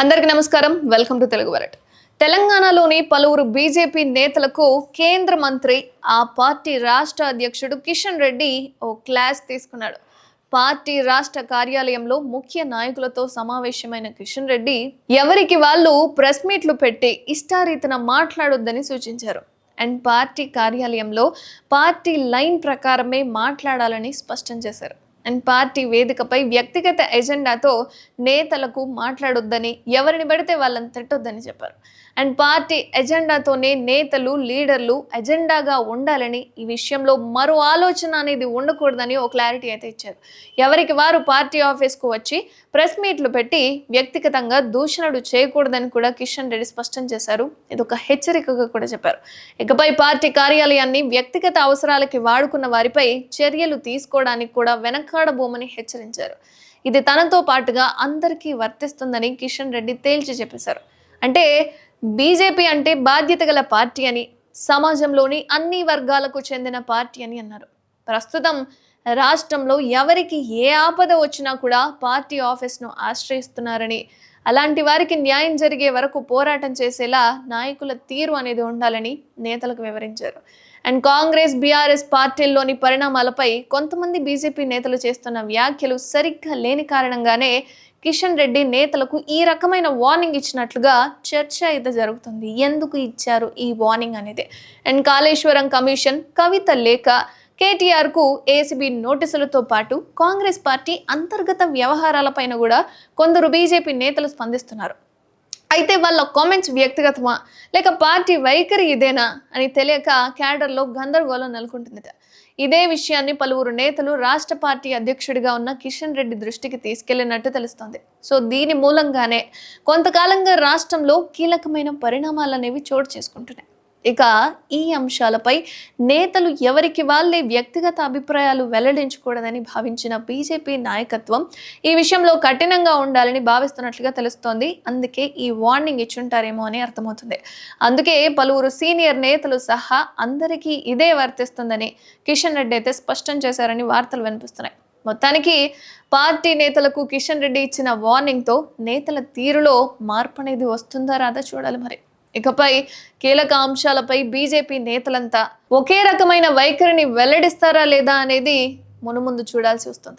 అందరికీ నమస్కారం. Welcome to Telugu వరట్ తెలంగాణలోని పలువురు బీజేపీ నేతలకు కేంద్ర మంత్రి ఆ పార్టీ రాష్ట్ర అధ్యక్షుడు కిషన్ రెడ్డి ఓ క్లాస్ తీసుకున్నాడు. పార్టీ రాష్ట్ర కార్యాలయంలో ముఖ్య నాయకులతో సమావేశమైన కిషన్ రెడ్డి ఎవరికి వాళ్ళు ప్రెస్ మీట్లు పెట్టి ఇష్టారీతన మాట్లాడొద్దని సూచించారు. అండ్ పార్టీ కార్యాలయంలో పార్టీ లైన్ ప్రకారమే మాట్లాడాలని స్పష్టం చేశారు. అండ్ పార్టీ వేదికపై వ్యక్తిగత ఎజెండాతో నేతలకు మాట్లాడొద్దని ఎవరిని పడితే వాళ్ళని తిట్టొద్దని చెప్పారు. అండ్ పార్టీ ఎజెండాతోనే నేతలు లీడర్లు ఎజెండాగా ఉండాలని ఈ విషయంలో మరో ఆలోచన అనేది ఉండకూడదని ఓ క్లారిటీ అయితే ఇచ్చారు. ఎవరికి వారు పార్టీ ఆఫీస్కు వచ్చి ప్రెస్ మీట్లు పెట్టి వ్యక్తిగతంగా దూషణలు చేయకూడదని కూడా కిషన్ రెడ్డి స్పష్టం చేశారు. ఇది ఒక హెచ్చరికగా కూడా చెప్పారు. ఇకపై పార్టీ కార్యాలయాన్ని వ్యక్తిగత అవసరాలకి వాడుకున్న వారిపై చర్యలు తీసుకోవడానికి కూడా మాట్లాడబోమని హెచ్చరించారు. ఇది తనతో పాటుగా అందరికీ వర్తిస్తుందని కిషన్ రెడ్డి తేల్చి చెప్పేశారు. అంటే బీజేపీ అంటే బాధ్యత గల పార్టీ అని సమాజంలోని అన్ని వర్గాలకు చెందిన పార్టీ అని అన్నారు. ప్రస్తుతం రాష్ట్రంలో ఎవరికి ఏ ఆపద వచ్చినా కూడా పార్టీ ఆఫీస్ను ఆశ్రయిస్తున్నారని అలాంటి వారికి న్యాయం జరిగే వరకు పోరాటం చేసేలా నాయకుల తీరు అనేది ఉండాలని నేతలకు వివరించారు. అండ్ కాంగ్రెస్ బీఆర్ఎస్ పార్టీల్లోని పరిణామాలపై కొంతమంది బీజేపీ నేతలు చేస్తున్న వ్యాఖ్యలు సరిగ్గా లేని కారణంగానే కిషన్ రెడ్డి నేతలకు ఈ రకమైన వార్నింగ్ ఇచ్చినట్లుగా చర్చ అయితే జరుగుతుంది. ఎందుకు ఇచ్చారు ఈ వార్నింగ్ అనేది? అండ్ కాళేశ్వరం కమిషన్ కవిత లేఖ కేటీఆర్కు ఏసీబీ నోటీసులతో పాటు కాంగ్రెస్ పార్టీ అంతర్గత వ్యవహారాలపైన కూడా కొందరు బీజేపీ నేతలు స్పందిస్తున్నారు. అయితే వాళ్ళ కామెంట్స్ వ్యక్తిగతమా? లేక పార్టీ వైఖరి ఇదేనా? అని తెలియక క్యాడర్లో గందరగోళం నెలకొంటుందట. ఇదే విషయాన్ని పలువురు నేతలు రాష్ట్ర పార్టీ అధ్యక్షుడిగా ఉన్న కిషన్ రెడ్డి దృష్టికి తీసుకెళ్ళినట్టు తెలుస్తోంది. సో దీని మూలంగానే కొంతకాలంగా రాష్ట్రంలో కీలకమైన పరిణామాలు అనేవి చోటు చేసుకుంటున్నాయి. ఇక ఈ అంశాలపై నేతలు ఎవరికి వాళ్ళే వ్యక్తిగత అభిప్రాయాలు వెల్లడించకూడదని భావించిన బీజేపీ నాయకత్వం ఈ విషయంలో కఠినంగా ఉండాలని భావిస్తున్నట్లుగా తెలుస్తోంది. అందుకే ఈ వార్నింగ్ ఇచ్చుంటారేమో అని అర్థమవుతుంది. అందుకే పలువురు సీనియర్ నేతలు సహా అందరికీ ఇదే వర్తిస్తుందని కిషన్ రెడ్డి అయితే స్పష్టం చేశారని వార్తలు వినిపిస్తున్నాయి. మొత్తానికి పార్టీ నేతలకు కిషన్ రెడ్డి ఇచ్చిన వార్నింగ్తో నేతల తీరులో మార్పు అనేది వస్తుందా రాదా చూడాలి మరి. ఇకపై కీలక అంశాలపై బీజేపీ నేతలంతా ఒకే రకమైన వైఖరిని వెల్లడిస్తారా లేదా అనేది మునుముందు చూడాల్సి వస్తుంది.